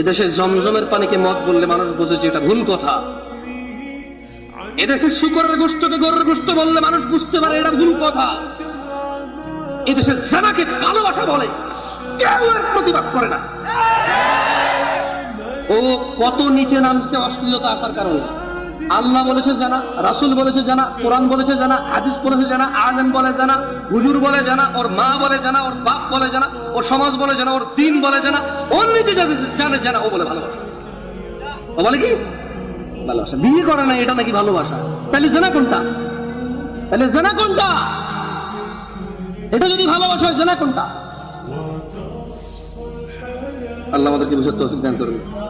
এদেশে জমজমের পানিকে মদ বললে মানুষ বোঝে যে এটা ভুল কথা। এদেশে শুকরের গোস্তকে গরুর গোস্ত বললে মানুষ বুঝতে পারে এটা ভুল কথা। এদেশে জানাকে ভালোবাসা বলে কেউ এর প্রতিবাদ করে না। ও কত নিচে নামছে অশ্লীলতা আসার কারণে। আল্লাহ বলেছে জানা, রাসুল বলেছে জানা, কোরআন বলেছে জানা, হাদিস বলেছে জানা, আলেম বলে জানা, হুজুর বলে জানা, ওর মা বলে জানা, ওর বাপ বলে জানা, ওর সমাজ বলে জানা, ওর দিন বলে জানা ওর নিজে জানে, জানা, ও বলে ভালোবাসা। ও বলে কি? ভালোবাসা। বিয়ে করে না এটা নাকি ভালোবাসা? তাহলে জানা কোনটা? তাহলে জানা কোনটা? এটা যদি ভালোবাসা হয়, জানা কোনটা? আল্লাহ আমাদেরকে বুঝার তৌফিক দান করবে